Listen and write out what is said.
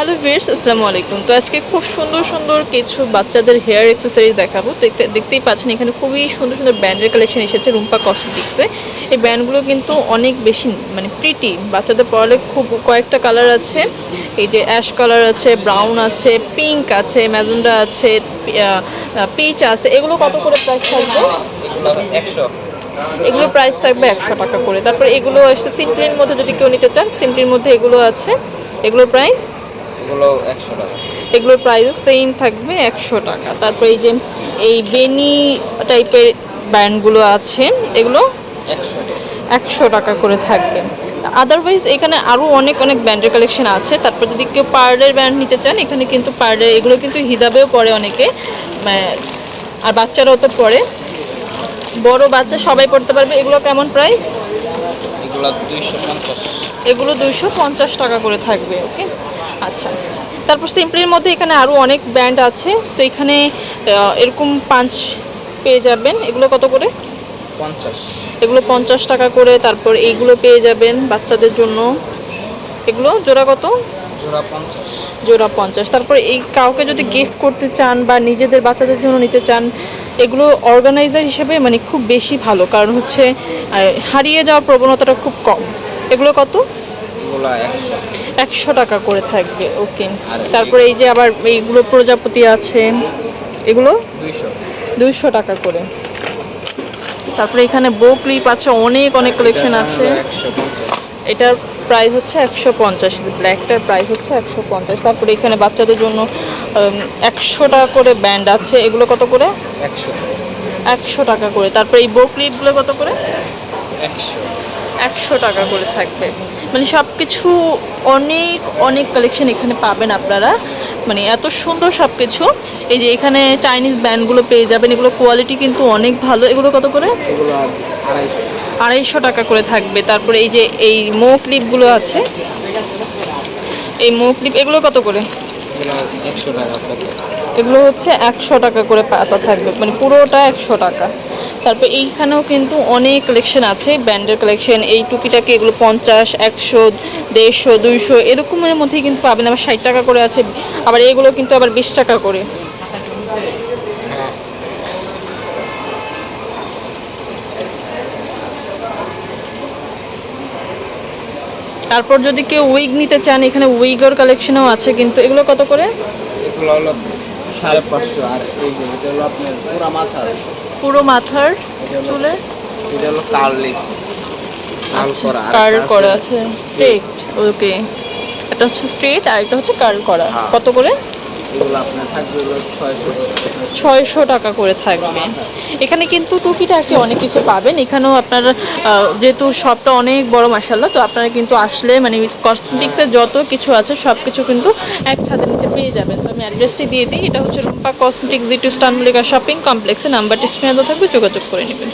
Hello viewers আসসালামু আলাইকুম। তো আজকে খুব সুন্দর সুন্দর কিছু বাচ্চাদের হেয়ার অ্যাক্সেসরিজ দেখাবো। দেখতে, দেখতেই পাচ্ছেন এখানে খুবই সুন্দর সুন্দর ব্যান্ডের কালেকশন এসেছে রুম্পা কসমেটিক্সে এই ব্যান্ডগুলো কিন্তু অনেক বেশি মানে প্রিটি বাচ্চাদের পরলে খুব কয়েকটা কালার আছে। এই যে অ্যাশ কালার আছে ব্রাউন আছে পিঙ্ক আছে ম্যাজেন্ডা আছে পিচ আছে। এগুলো কত করে প্রাইস থাকবে? একশো এগুলো প্রাইস থাকবে একশো টাকা করে। তারপরে এগুলো আসছে সিম্পলির মধ্যে যদি কেউ নিতে চান সিম্পলির মধ্যে এগুলো আছে। এগুলোর প্রাইস এগুলো একশো টাকা। এগুলোর প্রাইসও সেম থাকবে একশো টাকা। তারপর এই যে এই বেনি টাইপের ব্যান্ডগুলো আছে এগুলো একশো একশো টাকা করে থাকবে। আদারওয়াইজ এখানে আরও অনেক অনেক ব্র্যান্ডের কালেকশন আছে। তারপর যদি কেউ পার্লের ব্র্যান্ড নিতে চান এখানে কিন্তু পার্লের এগুলো কিন্তু হিজাবেও পড়ে অনেকে। মানে, আর বাচ্চারাও তো পড়ে বড় বাচ্চা সবাই পড়তে পারবে। এগুলো কেমন প্রাইস এগুলো দুইশো পঞ্চাশ। এগুলো দুইশো পঞ্চাশ টাকা করে থাকবে ওকে আচ্ছা। তারপর সিম্পলির মধ্যে এখানে আরও অনেক ব্র্যান্ড আছে। তো এখানে এরকম পাঁচ পেয়ে যাবেন। এগুলো কত করে? পঞ্চাশ। এগুলো পঞ্চাশ টাকা করে। তারপর এইগুলো পেয়ে যাবেন বাচ্চাদের জন্য। এগুলো জোড়া কত? জোড়া পঞ্চাশ। জোড়া পঞ্চাশ। তারপর এই কাউকে যদি গিফট করতে চান বা নিজেদের বাচ্চাদের জন্য নিতে চান এগুলো অর্গানাইজার হিসেবে মানে খুব বেশি ভালো। কারণ হচ্ছে হারিয়ে যাওয়ার প্রবণতাটা খুব কম। এগুলো কত? একশো টাকা করে থাকবে ওকে। তারপরে এই যে আবার এইগুলো প্রজাপতি আছে এগুলো? দুইশো। দুইশো টাকা করে। তারপরে এখানে বো ক্লিপ আছে অনেক অনেক কালেকশন আছে। এটার প্রাইস হচ্ছে একশো পঞ্চাশ ব্ল্যাকটার প্রাইস হচ্ছে একশো পঞ্চাশ। তারপরে এখানে বাচ্চাদের জন্য একশো টাকা করে ব্যান্ড আছে। এগুলো কত করে? একশো। একশো টাকা করে। তারপরে এই বো ক্লিপগুলো কত করে? একশো। একশো টাকা করে থাকবে। মানে সব কিছু অনেক অনেক কালেকশন এখানে পাবেন আপনারা। মানে এত সুন্দর সব কিছু এই যে এখানে চাইনিজ ব্যান্ডগুলো পেয়ে যাবেন। এগুলো কোয়ালিটি কিন্তু অনেক ভালো। এগুলো কত করে? আড়াইশো। টাকা করে থাকবে। তারপরে এই যে এই মো ক্লিপগুলো আছে। এই মো ক্লিপ এগুলো কত করে। এগুলো হচ্ছে একশো টাকা করে পাতা থাকবে। মানে পুরোটা একশো টাকা। তারপর এইখানেও কিন্তু অনেক কালেকশন আছে, ব্যান্ডের কালেকশন এই টুপিটাকে এগুলো পঞ্চাশ, একশো, দেড়শো, দুইশো, এরকমের মধ্যেই কিন্তু পাবেন। আবার ষাট টাকা করে আছে, আবার এগুলো কিন্তু আবার বিশ টাকা করে। তারপর যদি কেউ উইগ নিতে চান, এখানে উইগের কালেকশনও আছে, কিন্তু এগুলো কত করে? এগুলো হলো সাড়ে পাঁচশো, আর এই যে, এটা হলো আপনার পুরা মাথা পুরো মাথার চুলে? এটা হলো কার্লি কার্ল করা একটা করা আছে। Straight okay. এটা হচ্ছে স্ট্রেট আর এটা হচ্ছে কার্ল করা। হ্যাঁ। কত করে? ছয়শো টাকা। করে থাকবে। এখানে কিন্তু টুকিটাকি অনেক কিছু পাবেন। এখানেও আপনার যেহেতু শপটা অনেক বড় মাসাল্লাহ তো আপনারা কিন্তু আসলে মানে কসমেটিক্সের যত কিছু আছে সব কিছু কিন্তু এক ছাদের নিচে পেয়ে যাবেন। তো আমি অ্যাড্রেসটি দিয়ে দিই। এটা হচ্ছে রূপা কসমেটিক্স জিটু স্টানমলিকা শপিং কমপ্লেক্সে নাম্বারটি স্ক্রিনে থাকবে, যোগাযোগ করে নেবেন।